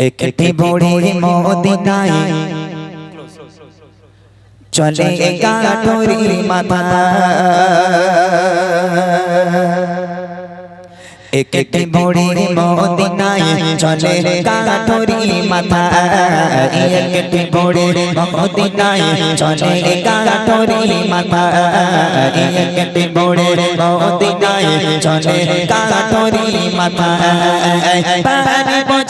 একটি বড়ি মদিনায় চলে কাঠুরি মাথা একটি বড়ি মদিনায় চলে কাঠুরি মাথা একটি বড়ি মদিনায় চলে কাঠুরি মাথা একটি বড়ি মদিনায় চলে কাঠুরি মাথা মাথায়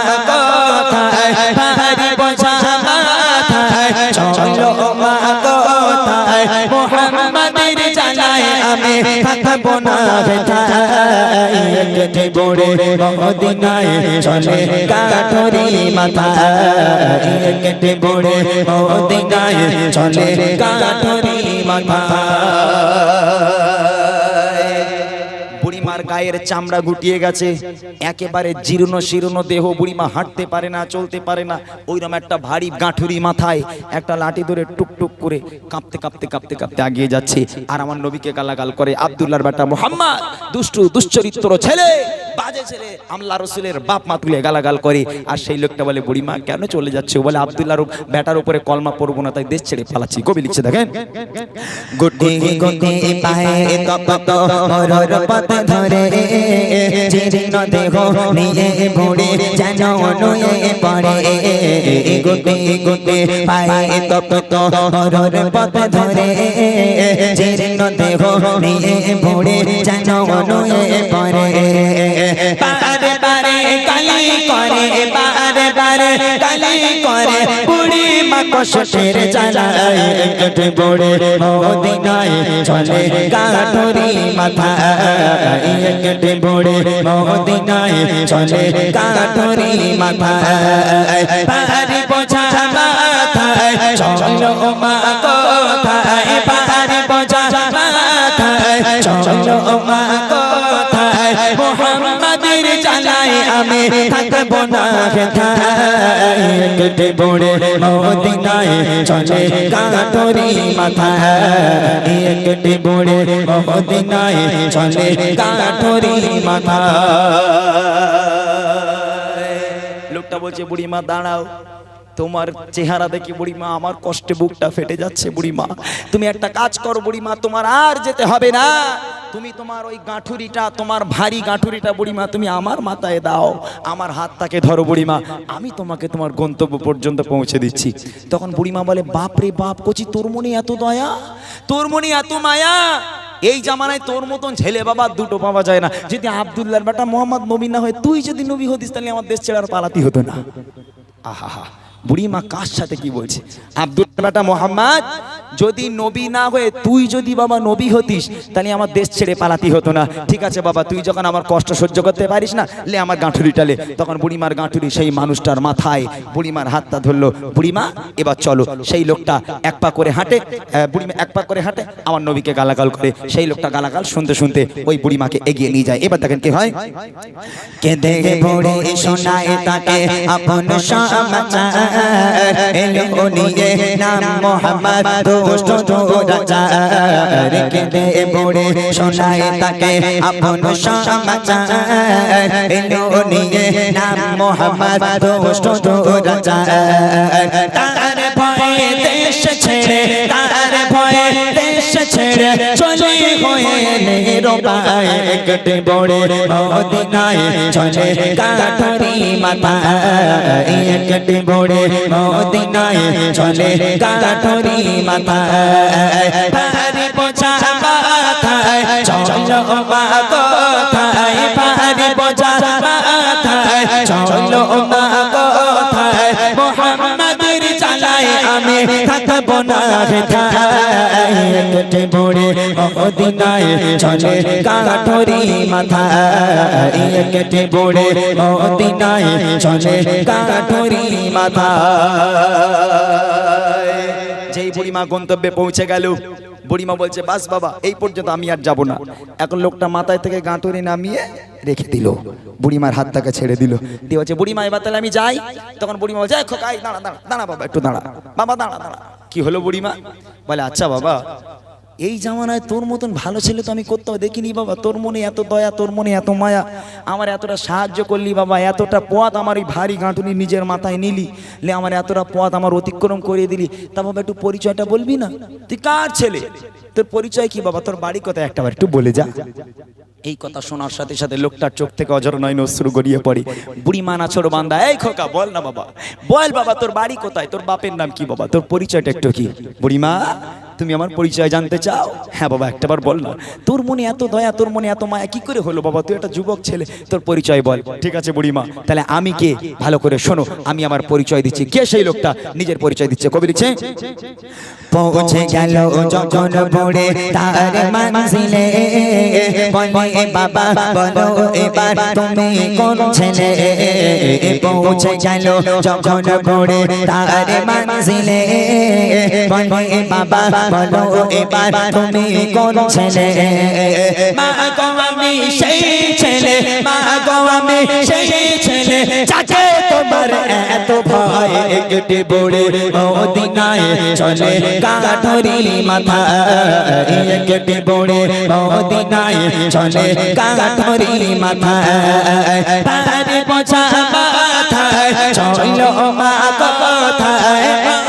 না বেথায় একটি বড়ে মদিনায় চলে। কাঠরি মাথা কেটে বড়ে মদিনায় চলে। কাঠরি মাথা গায়ের চামড়া গুটিয়ে গেছে একেবারে জীর্ণ শীর্ণ দেহ বুড়িমা হাঁটতে পারে না চলতে পারে না ওইরকম একটা ভারী গাঁঠুরি মাথায় একটা লাঠি ধরে টুকটুক করে কাঁপতে কাঁপতে কাঁপতে কাঁপতে আগিয়ে যাচ্ছে আর আমার নবীকে গালাগাল করে আব্দুল্লাহর বেটা মোহাম্মদ দুষ্টু দুশ্চরিত্র ছেলে বাজে ছেলে আমলা রসুলের বাপ মা তুলে গালাগাল করে আর সেই লোকটা বলে বুড়িমা কেন চলে যাচ্ছে বলে আব্দুল্লাহর বেটার উপরে কলমা পড়ব না তাই দেশ ছেড়ে পালাচ্ছি কবি লিখছে দেখেন গুটি গুটি পায়ে মরর ধরে জীর্ণ দেহ নিয়ে বুড়ি যেন নুয়ে পড়ে। গুটি গুটি পায়ে তপ মরর পথ ধরে। জীর্ণ দেহ নিয়ে বুড়ি যেন নুয়ে পড়ে। বারে বারে কালি করে বারে বারে কালি করে। কষ্টের জ্বালায় একটু বড়ে মদিনায় চলে কাঠরি মাথা একটু বড়ে মদিনায় চলে কাঠরি মাথা পাহাড়ি বোঝা মাথায় চলো মা থাকব না কেটে বড়ে মদিনায় চলে কাঠরি মাথা। কেটে বড়ে মদিনায় চলে কাঠরি মাথা। লোকটা বলছে, বুড়িমা, দাঁড়াও। তোমার চেহারা দেখি বুড়িমা, আমার কষ্টে বুকটা ফেটে যাচ্ছে বুড়িমা। তুমি একটা কাজ করো বুড়িমা, তোমার আর যেতে হবে না। তুমি তোমার ওই গাঁঠুরিটা, তোমার ভারী গাঁঠুরিটা বুড়িমা, তুমি আমার মাথায় দাও। আমার হাতটাকে ধরো বুড়িমা। আমি তোমাকে তোমার গন্তব্য পর্যন্ত পৌঁছে দিচ্ছি। তখন বুড়িমা বলে বাপ রে বাপ, কচি তোর মনে এত দয়া? তোর মনে এত মায়া? এই জামানায় তোর মতন ছেলে বাবা দুটো পাওয়া যায় না। যদি আবদুল্লাহর বেটা মোহাম্মদ নবী না হয়, তুই যদি নবী হতিস, তাহলে আমার দেশ ছেড়ে আর পালাতি হতো না। আহা। বুড়ি মা কার সাথে কি বলছে? আব্দুল বেটা মোহাম্মদ, যদি নবী না হয়ে তুই যদি বাবা নবী হতিস, তাহলে আমার দেশ ছেড়ে পালাতি হতো না। ঠিক আছে বাবা, তুই যখন আমার কষ্ট সহ্য করতে পারিস না, লে আমার গাঁঠুরিটা লে তখন বুড়িমার গাঁঠুরি সেই মানুষটার মাথায়, বুড়িমার হাতটা ধরলো, বুড়িমা, এবার চলো। সেই লোকটা এক পা করে হাঁটে বুড়িমা এক পা করে হাঁটে, আমার নবীকে গালাগাল করে। সেই লোকটা গালাগাল শুনতে শুনতে ওই বুড়িমাকে এগিয়ে নিয়ে যায়। এবার দেখেন কি হয়? কেঁদে বুড়ি শোনায় তাকে, আপন সমাচার। এলো নিয়ে নাম মোহাম্মদ, দুষ্ট রাজার কেঁদে বড়ে শোনায় তাকে আপন সমাচার। এলো নিয়ে নাম মোহাম্মদ, দুষ্ট রাজার ভয়ে দেশ ছেড়ে, তার ভয়ে দেশ ছেড়ে চলে হয়ে নিরবায় একটি বড় মদিনায় চলে কাঠরি মাথা একটি বড় মদিনায় চলে কাঠরি মাথা পাহাড়ি বোঝা মাথায়, চলো মা কোথায়? পাহাড়ি বোঝা মাথায়, চলো মা যেই বুড়িমা গন্তব্যে পৌঁছে গেল, বুড়িমা বলছে, বাস বাবা, এই পর্যন্ত আমি আর যাব না। এখন লোকটা মাথায় থেকে গাঁটুরি নামিয়ে রেখে দিল। বুড়িমার হাতটাকে ছেড়ে দিল। দিয়ে বলছে, বুড়িমা, এবার তাহলে আমি যাই। তখন বুড়িমা বলছে, "এই খোকা দাঁড়া দাঁড়া দাঁড়া বাবা, একটু দাঁড়া। বাবা, দাঁড়া দাঁড়া। কি হলো বুড়িমা? বলে আচ্ছা বাবা, এই জামানায় তোর মতন ভালো ছেলে তো আমি কোথাও দেখিনি বাবা। তোর মনে এত দয়া, তোর মনে এত মায়া। আমার এতটা সাহায্য করলি বাবা, এতটা পথ আমার এই ভারী গাঁটুনি নিজের মাথায় নিলি। লে, আমার এতটা পথ আমার অতিক্রম করে দিলি। তা বাবা, একটু পরিচয়টা বলবি না? তুই কার ছেলে? তোর পরিচয় কি বাবা? তোর বাড়ি কোথায়? একটা একটু বলে যা। এই কথা শোনার সাথে সাথে লোকটার চোখ থেকে অজর নয় নসরু গড়িয়ে পড়ে। বুড়ি মানা ছোট বান্দা এই খোকা বল না বাবা। বল বাবা তোর বাড়ি কোথায়? তোর বাপের নাম কি বাবা? তোর পরিচয়টা একটু কি? বুড়িমা তুমি আমার পরিচয় জানতে চাও? হ্যাঁ বাবা একটাবার বল না। তোর মনে এত দয়া, তোর মনে এত মায়া, কি করে হলো বাবা? তুই একটা যুবক ছেলে, তোর পরিচয় বল। ঠিক আছে বুড়িমা, তাহলে আমি কে? ভালো করে শোনো, আমি আমার পরিচয় দিচ্ছি। কে সেই লোকটা? নিজের পরিচয় দিচ্ছে। কবি লিখছে পৌঁছে গেল যখন পড়ে তার মঞ্জিলে। বলে বাবা, বলো এবার তুমি কোন ছেলে? পৌঁছে গেল যখন পড়ে তার মঞ্জিলে। বলে বাবা বলো এবার তুমি কোন ছেলে? মা গো আমি সেই ছেলে, মা গো আমি সেই ছেলে। যাকে তোমার এত ভয় কেটে পড়ে মদিনায় চলে কাঠরি মাথা কেটে পড়ে মদিনায় চলে কাঠরি মাথা তার বোঝা মাথায়, চলো মা কথায়?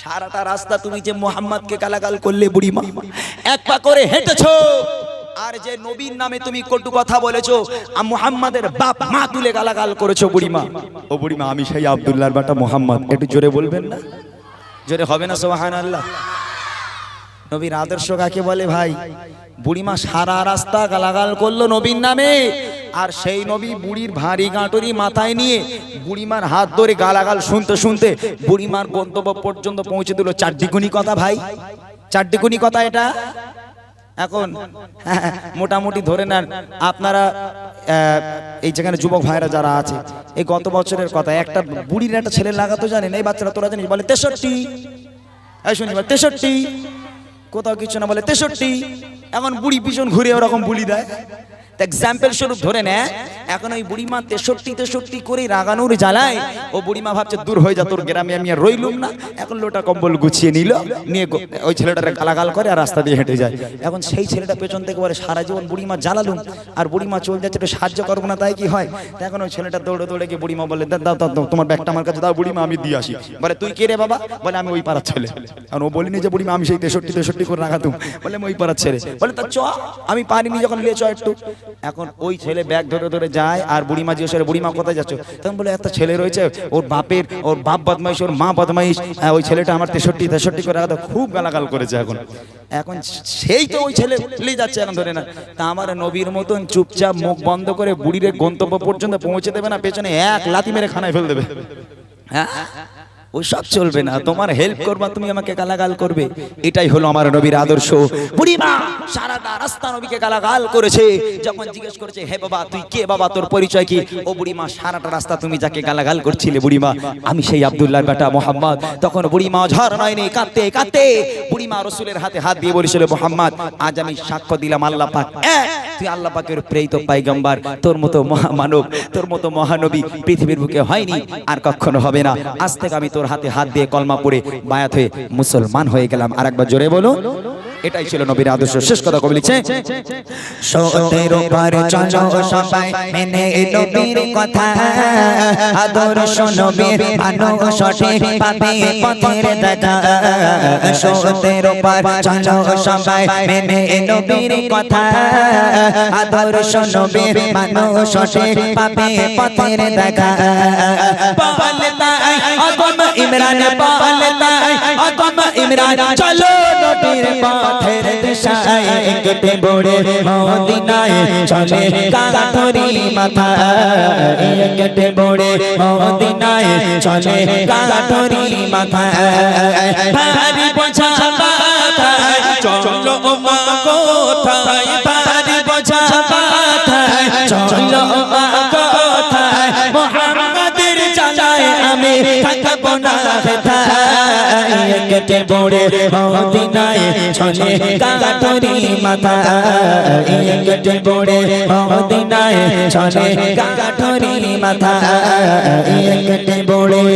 সারাটা রাস্তা তুমি যে মোহাম্মদকে গালাগাল করলে বুড়িমা এক পা করে হেঁটেছো। আর যে নবীর নামে তুমি কটু কথা বলেছ আর মুহাম্মাদের বাপ মা তুলে গালাগাল করেছ বুড়িমা। ও বুড়িমা আমি সেই আব্দুল্লাহর বাটা মোহাম্মদ। একটু জোরে বলবেন না? জোরে হবে না সোহান আল্লাহ নবীর আদর্শ কাকে বলে ভাই? বুড়িমা সারা রাস্তা গালাগাল করল নবীর নামে আর সেই নবী বুড়ির ভারী গাঁটরি মাথায় নিয়ে বুড়িমার হাত ধরে গালাগাল শুনতে শুনতে বুড়িমার গন্তব্য পর্যন্ত পৌঁছে দিল। চারটিকুনি কথা ভাই। চারটিকুনি কথা এটা। এখন মোটামুটি ধরে নেন, আপনারা এই যেখানে যুবক ভাইরা যারা আছে, এই গত বছরের কথা, একটা বুড়ির একটা ছেলে লাগাতো জানেন, এই বাচ্চারা তোরা জানিস, বলে তেষট্টি। এই শুনি বলে তেষট্টি। কোথাও কিছু না, বলে তেষট্টি। এখন বুড়ি পিছন ঘুরে ওরকম বুলি দেয়। এক্সাম্পল স্বরূপ ধরে নেয় এখন ওই বুড়িমা তেষট্টি তেষট্টি করে রাগানোর জ্বালায় ও বুড়িমা ভাবছে দূর হয়ে যা তোর গ্রামে আমি আর রইলুম না। এখন লোটা কম্বল গুছিয়ে নিল নিয়ে ওই ছেলেটারে গালাগাল করে আর রাস্তা দিয়ে হেঁটে যায়। এখন সেই ছেলেটা পেছন থেকে বলে সারা জীবন বুড়িমা জ্বালালুম আর বুড়িমা চল যাচ্ছে একটু সাহায্য করব না তাই কি হয়? এখন ওই ছেলেটা দৌড়ে দৌড়ে গিয়ে বুড়িমা বলে দাও দাও, তোমার ব্যাগটা আমার কাছে দাও বুড়িমা আমি দিয়ে আসি। বলে তুই কে রে বাবা? বলে আমি ওই পাড়ার ছেলে। আর ও বলিনি যে বুড়িমা আমি সেই তেষট্টি তেষট্টি করে রাখাতুম বলে আমি ওই পাড়ার ছেলে। বলে তা চ আমি পারিনি যখন লিয়ে চ একটু। এখন ওই ছেলে ব্যাগ ধরে ধরে যায় আর বুড়িমা জিজ্ঞেস করে, বুড়িমা, কোথায় যাচ্ছ? তখন বলে, একটা ছেলে রয়েছে, ওর বাপের, ওর বাপ বদমাইশ, ওর মা বদমাইশ ওই ছেলেটা আমার তেষট্টি তেষট্টি করে রাখা খুব গালাগাল করেছে এখন। এখন সেই তো ওই ছেলে লিয়ে যাচ্ছে এখন ধরে না। তা আমার নবীর মতন চুপচাপ মুখ বন্ধ করে বুড়ির গন্তব্য পর্যন্ত পৌঁছে দেবে না, পেছনে এক লাথি মেরে খানায় ফেল দেবে। হ্যাঁ? সব চলবে না। তোমার হেল্প করবা, তুমি আমাকে গালাগাল করবে। এটাই হলো আমার নবীর আদর্শ। বুড়িমা সারাটা রাস্তা নবীকে গালাগাল করেছে। যখন জিজ্ঞেস করেছে, হে বাবা, তুই কে? বাবা, তোর পরিচয় কি? ও বুড়িমা, সারাটা রাস্তা তুমি যাকে গালাগাল করছিলে বুড়িমা, আমি সেই আব্দুল্লাহর বেটা মোহাম্মদ। তখন বুড়িমা ঝড় নয়নি কাঁদতে কাঁদতে বুড়িমা রসুলের হাতে হাত দিয়ে বলেছিল, মোহাম্মদ, আজ আমি সাক্ষ্য দিলাম আল্লাহ পাক। তুই আল্লাহ পাকের প্রেরিত পাইগম্বার। তোর মতো মহামানব, তোর মতো মহানবী পৃথিবীর বুকে হয়নি, আর কখনো হবে না। আজ থেকে আমি তোর হাতে হাত দিয়ে কলমা পড়ে বায়াত হয়ে মুসলমান হয়ে গেলাম। আর একবার জোরে বলো এটাই ছিল নবীর আদর্শ। শেষ কথা কবি লিখছে সতের উপর চলো সবাই মেনে নবীর কথা। আদর্শ নবীর মানো সঠিক পাবে পথের দেখা সতের উপর চলো সবাই মেনে নবীর কথা। আদর্শ নবীর মানো সঠিক পাবে পথের দেখা পালতাই আদম ইমরান পালতাই আদম ইমরান। চলো পথের দিশায় কেটে বড়ে মদিনায় চলে কাঠরি মাথা কেটে বড়ে মদিনায় চলে কাঠরি মাথা কেটে বড়ে মদিনায় চলে কাটরি মাথা। কেটে বড়ে মদিনায় চলে কাটরি মাথা। কেটে মদিনায়